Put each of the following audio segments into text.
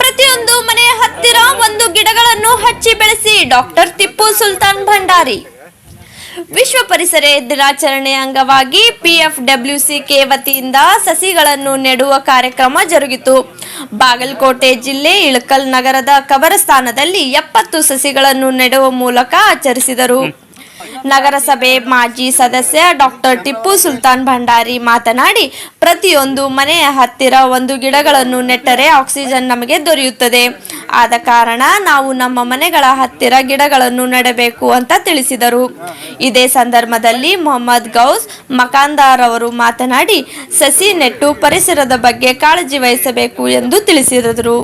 ಪ್ರತಿಯೊಂದು ಮನೆಯ ಹತ್ತಿರ ಒಂದು ಗಿಡಗಳನ್ನು ಹಚ್ಚಿ ಬೆಳೆಸಿ ಡಾಕ್ಟರ್ ಟಿಪ್ಪು ಸುಲ್ತಾನ್ ಭಂಡಾರಿ. ವಿಶ್ವ ಪರಿಸರ ದಿನಾಚರಣೆ ಅಂಗವಾಗಿ ಪಿಎಫ್ಡಬ್ಲ್ಯೂಸಿಕೆ ವತಿಯಿಂದ ಸಸಿಗಳನ್ನು ನೆಡುವ ಕಾರ್ಯಕ್ರಮ ಜರುಗಿತು. ಬಾಗಲಕೋಟೆ ಜಿಲ್ಲೆ ಇಳಕಲ್ ನಗರದ ಕಬರಸ್ಥಾನದಲ್ಲಿ ಎಪ್ಪತ್ತು ಸಸಿಗಳನ್ನು ನೆಡುವ ಮೂಲಕ ಆಚರಿಸಿದರು. ನಗರಸಭೆ ಮಾಜಿ ಸದಸ್ಯ ಡಾಕ್ಟರ್ ಟಿಪ್ಪು ಸುಲ್ತಾನ್ ಭಂಡಾರಿ ಮಾತನಾಡಿ, ಪ್ರತಿಯೊಂದು ಮನೆಯ ಹತ್ತಿರ ಒಂದು ಗಿಡಗಳನ್ನು ನೆಟ್ಟರೆ ಆಕ್ಸಿಜನ್ ನಮಗೆ ದೊರೆಯುತ್ತದೆ. ಆದ ಕಾರಣ ನಾವು ನಮ್ಮ ಮನೆಗಳ ಹತ್ತಿರ ಗಿಡಗಳನ್ನು ನೆಡಬೇಕು ಅಂತ ತಿಳಿಸಿದರು. ಇದೇ ಸಂದರ್ಭದಲ್ಲಿ ಮೊಹಮ್ಮದ್ ಗೌಸ್ ಮಕಾಂದಾರ್ ಅವರು ಮಾತನಾಡಿ, ಸಸಿ ನೆಟ್ಟು ಪರಿಸರದ ಬಗ್ಗೆ ಕಾಳಜಿ ವಹಿಸಬೇಕು ಎಂದು ತಿಳಿಸಿದರು.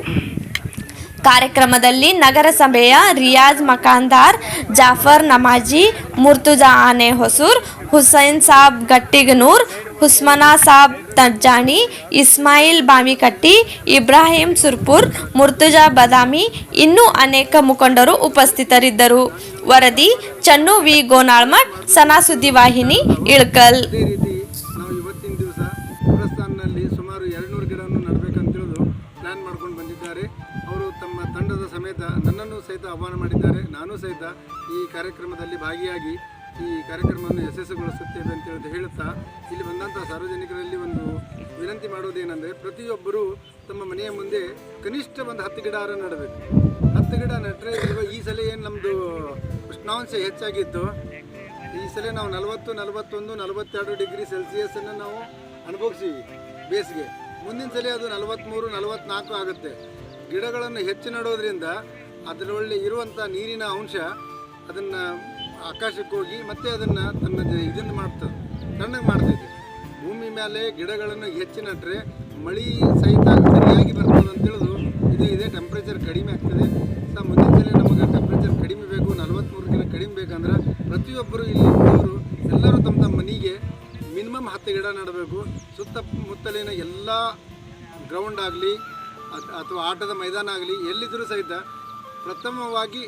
ಕಾರ್ಯಕ್ರಮದಲ್ಲಿ ನಗರಸಭೆಯ ರಿಯಾಜ್ ಮಕಾಂದಾರ್, ಜಾಫರ್ ನಮಾಜಿ, ಮುರ್ತುಜಾ ಆನೆ ಹೊಸೂರ್, ಹುಸೈನ್ ಸಾಬ್ ಗಟ್ಟಿಗನೂರ್, ಹುಸ್ಮನಾ ಸಾಬ್ ತಜ್ಜಾಣಿ, ಇಸ್ಮಾಯಿಲ್ ಬಾಮಿಕಟ್ಟಿ ಇಬ್ರಾಹಿಂ ಸುರ್ಪುರ್, ಮುರ್ತುಜಾ ಬದಾಮಿ ಇನ್ನೂ ಅನೇಕ ಮುಖಂಡರು ಉಪಸ್ಥಿತರಿದ್ದರು. ವರದಿ, ಚನ್ನು ವಿ. ಗೋನಾಳ್ಮಠ್, ಸನಾ ಇಳಕಲ್. ಇವತ್ತಿನ ದಿವಸ ದೇವಸ್ಥಾನದಲ್ಲಿ ಸುಮಾರು ಮಾಡ್ಕೊಂಡು ತಂಡದ ಸಮೇತ ನನ್ನನ್ನು ಸಹಿತ ಆಹ್ವಾನ ಮಾಡಿದ್ದಾರೆ. ನಾನು ಸಹಿತ ಈ ಕಾರ್ಯಕ್ರಮದಲ್ಲಿ ಭಾಗಿಯಾಗಿ ಈ ಕಾರ್ಯಕ್ರಮವನ್ನು ಯಶಸ್ಸುಗೊಳಿಸುತ್ತೇವೆ ಅಂತ ಹೇಳಿ ಹೇಳುತ್ತಾ, ಇಲ್ಲಿ ಬಂದಂಥ ಸಾರ್ವಜನಿಕರಲ್ಲಿ ಒಂದು ವಿನಂತಿ ಮಾಡುವುದೇನೆಂದರೆ, ಪ್ರತಿಯೊಬ್ಬರು ತಮ್ಮ ಮನೆಯ ಮುಂದೆ ಕನಿಷ್ಠ ಒಂದು ಹತ್ತು ಗಿಡ ನೆಡಬೇಕು. ಹತ್ತು ಗಿಡ ನೆಟ್ಟರೆ ಈ ಸಲ ಏನು ನಮ್ಮದು ಉಷ್ಣಾಂಶ ಹೆಚ್ಚಾಗಿತ್ತು. ಈ ಸಲ ನಾವು ನಲವತ್ತು, ನಲವತ್ತೊಂದು, ನಲವತ್ತೆರಡು ಡಿಗ್ರಿ ಸೆಲ್ಸಿಯಸ್ಸನ್ನು ನಾವು ಅನುಭವಿಸಿ ಬೇಸಿಗೆ. ಮುಂದಿನ ಸಲ ಅದು ನಲವತ್ತ್ಮೂರು ನಲವತ್ತ್ನಾಲ್ಕು ಆಗುತ್ತೆ. ಗಿಡಗಳನ್ನು ಹೆಚ್ಚು ನೆಡೋದ್ರಿಂದ ಅದರೊಳ್ಳೆ ಇರುವಂಥ ನೀರಿನ ಅಂಶ ಅದನ್ನು ಆಕಾಶಕ್ಕೆ ಹೋಗಿ ಮತ್ತೆ ಅದನ್ನು ತನ್ನ ಇದನ್ನು ಮಾಡ್ತದೆ. ತಣ್ಣಗೆ ಮಾಡ್ತೈತೆ ಭೂಮಿ ಮೇಲೆ ಗಿಡಗಳನ್ನು ಹೆಚ್ಚು ನೆಟ್ಟರೆ ಮಳೆ ಸಹಿತ ಸರಿಯಾಗಿ ಬರ್ತದೆ ಅಂತ ತಿಳಿದು ಇದು ಇದೆ ಟೆಂಪ್ರೇಚರ್ ಕಡಿಮೆ ಆಗ್ತದೆ. ಸೊ, ಮುಂದಿನ ನಮಗೆ ಟೆಂಪ್ರೇಚರ್ ಕಡಿಮೆ ಬೇಕು ನಲವತ್ತ್ಮೂರಕ್ಕಿಂತ ಕಡಿಮೆ ಬೇಕಂದ್ರೆ ಪ್ರತಿಯೊಬ್ಬರು ಇಲ್ಲಿ ಇದ್ದವರು ಎಲ್ಲರೂ ತಮ್ಮ ತಮ್ಮ ಮನೆಗೆ ಮಿನಿಮಮ್ ಹತ್ತು ಗಿಡ ನೆಡಬೇಕು. ಸುತ್ತಮುತ್ತಲಿನ ಎಲ್ಲ ಗ್ರೌಂಡ್ ಆಗಲಿ ಅಥವಾ ಆಟದ ಮೈದಾನ ಆಗಲಿ ಎಲ್ಲಿದ್ದರೂ ಸಹಿತ ಪ್ರಥಮವಾಗಿ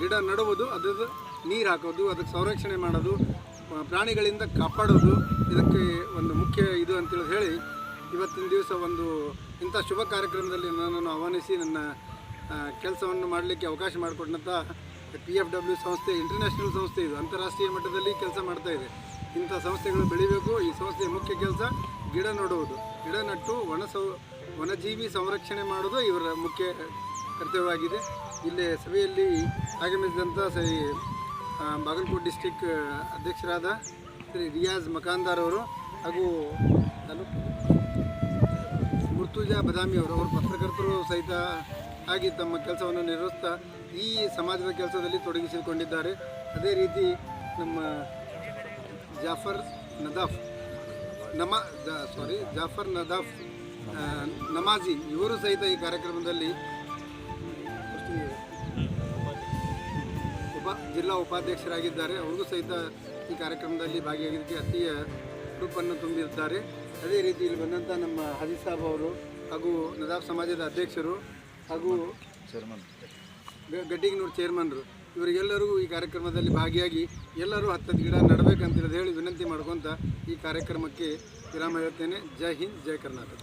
ಗಿಡ ನೆಡುವುದು, ಅದರದ್ದು ನೀರು ಹಾಕೋದು, ಅದಕ್ಕೆ ಸಂರಕ್ಷಣೆ ಮಾಡೋದು ಪ್ರಾಣಿಗಳಿಂದ ಕಾಪಾಡೋದು, ಇದಕ್ಕೆ ಒಂದು ಮುಖ್ಯ ಇದು ಅಂತೇಳಿ ಹೇಳಿ, ಇವತ್ತಿನ ದಿವಸ ಒಂದು ಇಂಥ ಶುಭ ಕಾರ್ಯಕ್ರಮದಲ್ಲಿ ನನ್ನನ್ನು ಆಹ್ವಾನಿಸಿ, ನನ್ನ ಕೆಲಸವನ್ನು ಮಾಡಲಿಕ್ಕೆ ಅವಕಾಶ ಮಾಡಿಕೊಟ್ಟಂಥ ಪಿ ಎಫ್ ಡಬ್ಲ್ಯೂ ಸಂಸ್ಥೆ, ಇಂಟರ್ನ್ಯಾಷನಲ್ ಸಂಸ್ಥೆ ಇದು, ಅಂತಾರಾಷ್ಟ್ರೀಯ ಮಟ್ಟದಲ್ಲಿ ಕೆಲಸ ಮಾಡ್ತಾ ಇದೆ. ಇಂಥ ಸಂಸ್ಥೆಗಳು ಬೆಳಿಬೇಕು, ಈ ಸಂಸ್ಥೆಯ ಮುಖ್ಯ ಕೆಲಸ ಗಿಡ ನೆಡುವುದು. ಗಿಡ ನಟ್ಟು ಒಣ ಸೌ ವನಜೀವಿ ಸಂರಕ್ಷಣೆ ಮಾಡೋದು ಇವರ ಮುಖ್ಯ ಕರ್ತವ್ಯವಾಗಿದೆ. ಇಲ್ಲಿ ಸಭೆಯಲ್ಲಿ ಆಗಮಿಸಿದಂಥ ಆ, ಬಾಗಲಕೋಟೆ ಡಿಸ್ಟಿಕ್ ಅಧ್ಯಕ್ಷರಾದ ಶ್ರೀ ರಿಯಾಜ್ ಮಕಾಂದಾರ್ ಅವರು ಹಾಗೂ ಮುರ್ತುಜಾ ಬದಾಮಿ ಅವರು ಅವರು ಪತ್ರಕರ್ತರು ಸಹಿತ ಆಗಿ ತಮ್ಮ ಕೆಲಸವನ್ನು ನಿರ್ವಹಿಸ್ತಾ ಈ ಸಮಾಜದ ಕೆಲಸದಲ್ಲಿ ತೊಡಗಿಸಿಕೊಂಡಿದ್ದಾರೆ. ಅದೇ ರೀತಿ ನಮ್ಮ ಜಾಫರ್ ನದಾಫ್ ನಮ ಸಾರಿ ಜಾಫರ್ ನದಾಫ್ ನಮಾಜಿ, ಇವರು ಸಹಿತ ಈ ಕಾರ್ಯಕ್ರಮದಲ್ಲಿ ಉಪ ಜಿಲ್ಲಾ ಉಪಾಧ್ಯಕ್ಷರಾಗಿದ್ದಾರೆ. ಅವ್ರಿಗೂ ಸಹಿತ ಈ ಕಾರ್ಯಕ್ರಮದಲ್ಲಿ ಭಾಗಿಯಾಗಿದ್ದಕ್ಕೆ ಅತಿಯ ರೂಪನ್ನು ತುಂಬಿರುತ್ತಾರೆ. ಅದೇ ರೀತಿ ಇಲ್ಲಿ ಬಂದಂಥ ನಮ್ಮ ಹದಿ ಸಾಬ್ ಅವರು ಹಾಗೂ ನದಾಬ್ ಸಮಾಜದ ಅಧ್ಯಕ್ಷರು ಹಾಗೂ ಚೇರ್ಮನ್ ಗಡ್ಡಿಗನೂರು ಚೇರ್ಮನ್ರು, ಇವರಿಗೆಲ್ಲರಿಗೂ ಈ ಕಾರ್ಯಕ್ರಮದಲ್ಲಿ ಭಾಗಿಯಾಗಿ ಎಲ್ಲರೂ ಹತ್ತತ್ತು ಗಿಡ ನಡಬೇಕಂತ ಹೇಳಿ ವಿನಂತಿ ಮಾಡ್ಕೊತ ಈ ಕಾರ್ಯಕ್ರಮಕ್ಕೆ ವಿರಾಮ ಹೇಳ್ತೇನೆ. ಜೈ ಹಿಂದ್, ಜೈ ಕರ್ನಾಟಕ.